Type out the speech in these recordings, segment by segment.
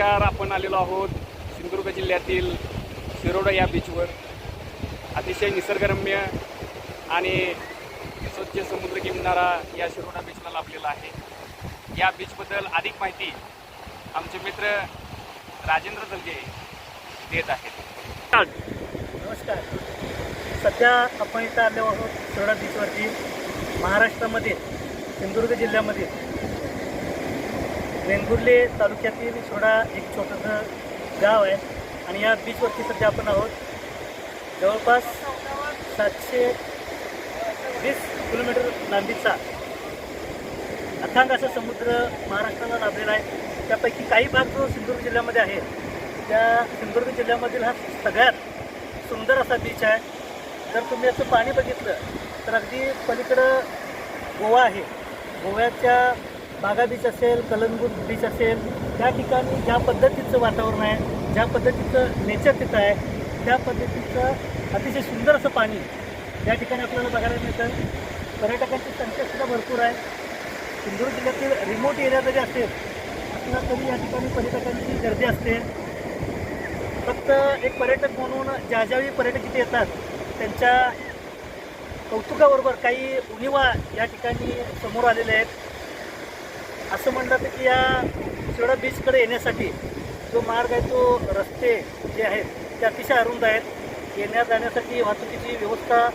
नमस्कार आपण आलेलो आहोत सिंधुदुर्ग जिल्ह्यातील शिरोडा या बीचवर अतिशय निसर्गरम्य आणि स्वच्छ समुद्र किनारा या शिरोडा बीचला लाभलेला आहे. या बीचबद्दल अधिक माहिती आमचे मित्र राजेंद्र दलगे देत आहेत. नमस्कार. सध्या आपण इथं आलो आहोत शिरोडा बीचवरती महाराष्ट्रामध्ये सिंधुदुर्ग जिल्ह्यामध्ये. वेंगुर्ले तालुक्यातील छोडा एक छोटंसं गाव आहे आणि या बीचवरती सध्या आपण आहोत. जवळपास सातशे वीस किलोमीटर लांबीचा अथांग असा समुद्र महाराष्ट्राला लाभलेला आहे. त्यापैकी काही भाग जो सिंधुदुर्ग जिल्ह्यामध्ये आहे त्या सिंधुदुर्ग जिल्ह्यामधील हा सगळ्यात सुंदर असा बीच आहे. जर तुम्ही याचं पाणी बघितलं तर अगदी पलीकडं गोवा आहे. गोव्याच्या बागा बीच असेल कलंगूट बीच असेल त्या ठिकाणी ज्या पद्धतीचं वातावरण आहे ज्या पद्धतीचं नेचर तिथं आहे त्या पद्धतीचं अतिशय सुंदर असं पाणी या ठिकाणी आपल्याला बघायला मिळतं. पर्यटकांची संख्यासुद्धा भरपूर आहे. सिंधुदुर्ग जिल्ह्यातील रिमोट एरिया जरी असेल असला तरी या ठिकाणी पर्यटकांची गर्दी असते. फक्त एक पर्यटक म्हणून ज्या ज्यावेळी पर्यटक इथे येतात त्यांच्या कौतुकाबरोबर काही उणिवा या ठिकाणी समोर आलेल्या आहेत. असं म्हणलं तर की या शिवडा बीचकडे येण्यासाठी जो मार्ग आहे तो रस्ते जे आहेत ते अतिशय अरुंद आहेत. येण्या जाण्यासाठी वाहतुकीची व्यवस्था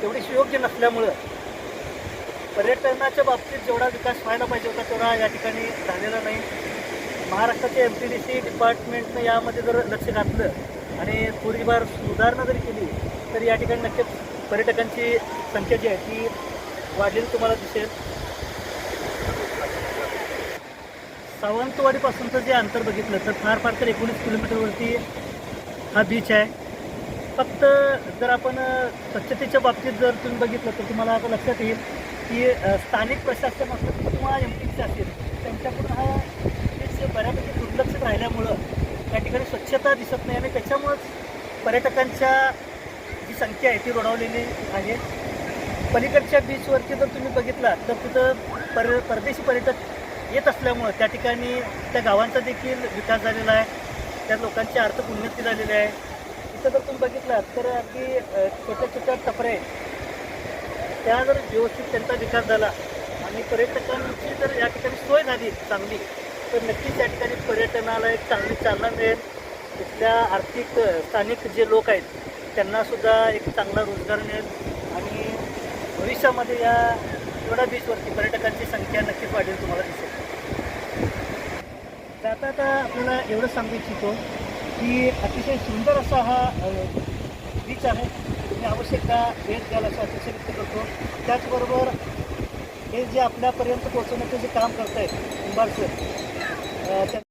तेवढीशी योग्य नसल्यामुळं पर्यटनाच्या बाबतीत जेवढा विकास व्हायला पाहिजे होता तेवढा या ठिकाणी झालेला नाही. महाराष्ट्राच्या एम टी डी सी डिपार्टमेंटनं यामध्ये जर लक्ष घातलं आणि थोडीफार सुधारणा जरी केली तर या ठिकाणी नक्कीच पर्यटकांची संख्या जी आहे ती वाढलेली तुम्हाला दिसेल. सावंतवाडीपासूनचं जे अंतर बघितलं तर फार फार तर एकोणीस किलोमीटरवरती हा बीच आहे. फक्त जर आपण स्वच्छतेच्या बाबतीत जर तुम्ही बघितलं तर तुम्हाला आता लक्षात येईल की स्थानिक प्रशासन असेल किंवा एम टी सी असेल त्यांच्याकडून हा बीच बऱ्यापैकी दुर्लक्षित राहिल्यामुळं त्या ठिकाणी स्वच्छता दिसत नाही आणि त्याच्यामुळंच पर्यटकांच्या जी संख्या आहे ती रोडावलेली आहे. पलीकडच्या बीचवरती जर तुम्ही बघितला तर तिथं पर परदेशी पर्यटक येत असल्यामुळं त्या ठिकाणी त्या गावांचा देखील विकास झालेला आहे. त्या लोकांची आर्थिक उन्नती झालेली आहे. इथं जर तुम्ही बघितलात तर अगदी छोट्या छोट्या टपऱ्या आहेत. त्या जर व्यवस्थित त्यांचा विकास झाला आणि पर्यटकांची जर या ठिकाणी सोय झाली चांगली तर नक्कीच त्या ठिकाणी पर्यटनाला एक चांगली चालना मिळेल. तिथल्या आर्थिक स्थानिक जे लोक आहेत त्यांनासुद्धा एक चांगला रोजगार मिळेल. आणि भविष्यामध्ये या एवढ्या बीचवरती पर्यटकांची संख्या नक्कीच वाढेल तुम्हाला दिसेल. जाता आता आपल्याला एवढं सांगू इच्छितो की अतिशय सुंदर असा हा बीच आहे. तुम्ही आवश्यकता भेट द्याल असं अतिशय व्यक्त करतो. त्याचबरोबर हे जे आपल्यापर्यंत पोहोचवण्याचं जे काम करत आहेत कुंभार सर त्या-